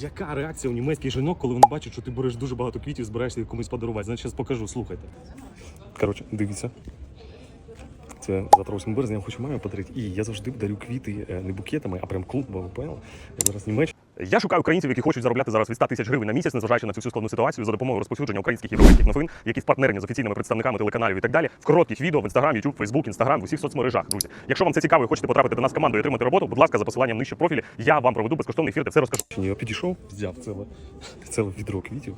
Яка реакція у німецьких жінок, коли вони бачать, що ти береш дуже багато квітів, збираєшся їх комусь подарувати? Значить, зараз покажу, слухайте. Коротше, дивіться. Це завтра 8 березня, я хочу мамі подарити. І я завжди дарю квіти е, не букетами, а прям клумбами, понял? Я зараз Німеччина. Я шукаю українців, які хочуть заробляти зараз від 100 тисяч гривень на місяць, незважаючи на цю всю складну ситуацію за допомогою розповсюдження українських європейських новин, які впартнерені з офіційними представниками телеканалів і так далі, в коротких відео в Instagram, YouTube, Facebook, Instagram, в усіх соцмережах, друзі. Якщо вам це цікаво і хочете потрапити до нас в команду і отримати роботу, будь ласка, за посиланням нижче в профілі, я вам проведу безкоштовний ефір, де все розкажу. Я підійшов, взяв ціле, ціле відро квітів.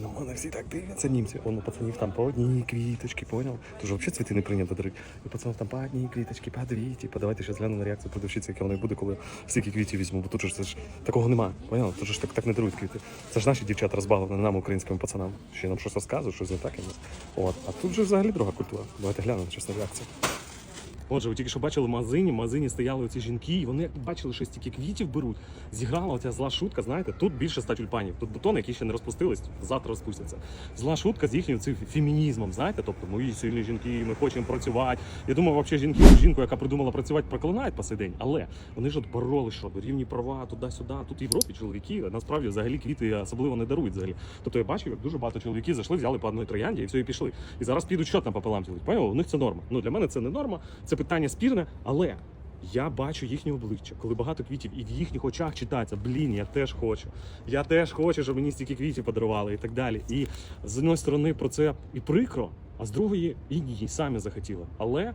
Ну, мене всі так дивляться німці. Воно пацанів там по одній квіточки, понял? Тож взагалі цвіти не прийнято дарити. І пацанів там по одній квіточки, по дві. Типу, давайте ще згляну на реакцію продавщиці, яка вона буде, коли стільки квітів візьму. Бо тут же це ж такого нема. Понял? Тож ж так, так не дарують квіти. Це ж наші дівчата розбавлені нам, українським пацанам. Ще нам щось розказують, щось не так. і ми- От. А тут же взагалі друга культура. Давайте глянемо чесна реакція. Отже, тільки що бачили в магазині, в магазині стояли оці жінки, і вони бачили, що стільки квітів беруть. Зіграла оця зла шутка, знаєте, тут більше ста тюльпанів. Тут бутони, які ще не розпустились, завтра розпустяться. Зла шутка з їхнім цим фемінізмом, знаєте, тобто мої сильні жінки, ми хочемо працювати. Я думаю, взагалі жінки, жінку, яка придумала працювати, проклинають по сей день. Але вони ж от боролись, що рівні права туди-сюди. Тут в Європі чоловіки насправді взагалі квіти особливо не дарують взагалі. Тобто я бачив, як дуже багато чоловіків зайшли, взяли по одній троянді і все, і пішли. І зараз підуть щот на пополам тілить. Поняли? У них це норма. Ну для мене це не норма, це питання спірне, але. Я бачу їхнє обличчя, коли багато квітів, і в їхніх очах читається, блін, я теж хочу. Я теж хочу, щоб мені стільки квітів подарували і так далі. І з однієї сторони про це і прикро, а з другої і ні, самі захотіли. Але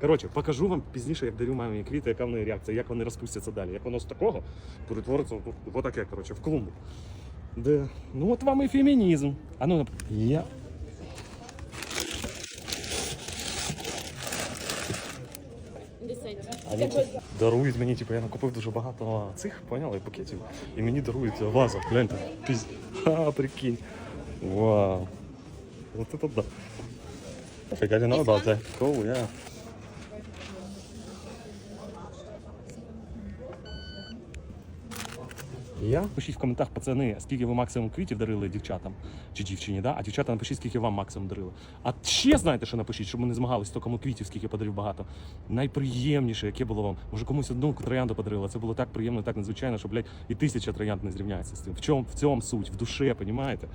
Коротше, покажу вам пізніше, як дарю мамі квіти, яка в неї реакція, як вони розпустяться далі. Як воно з такого перетвориться в- отаке, коротше, в клумбу. Де? Ну от вам і фемінізм. А ну, я. Вони дарують мені, типу, я накупив дуже багато цих, поняли, пакетів. І мені дарують вазу. Гляньте. Пізь. Ха, прикинь. Вау. Вот это да. I that. Cool, yeah. Я? Пишіть в коментах, пацани, скільки ви максимум квітів дарили дівчатам чи дівчині, да? а дівчата напишіть, скільки вам максимум дарили. А ще знаєте, що напишіть, щоб ми не змагалися, то кому квітів, скільки подарів багато. Найприємніше, яке було вам. Може комусь одну троянду подарила. Це було так приємно, так надзвичайно, що, блядь, і тисяча троянд не зрівняється з цим. В чому в цьому суть? В душе, понімаєте?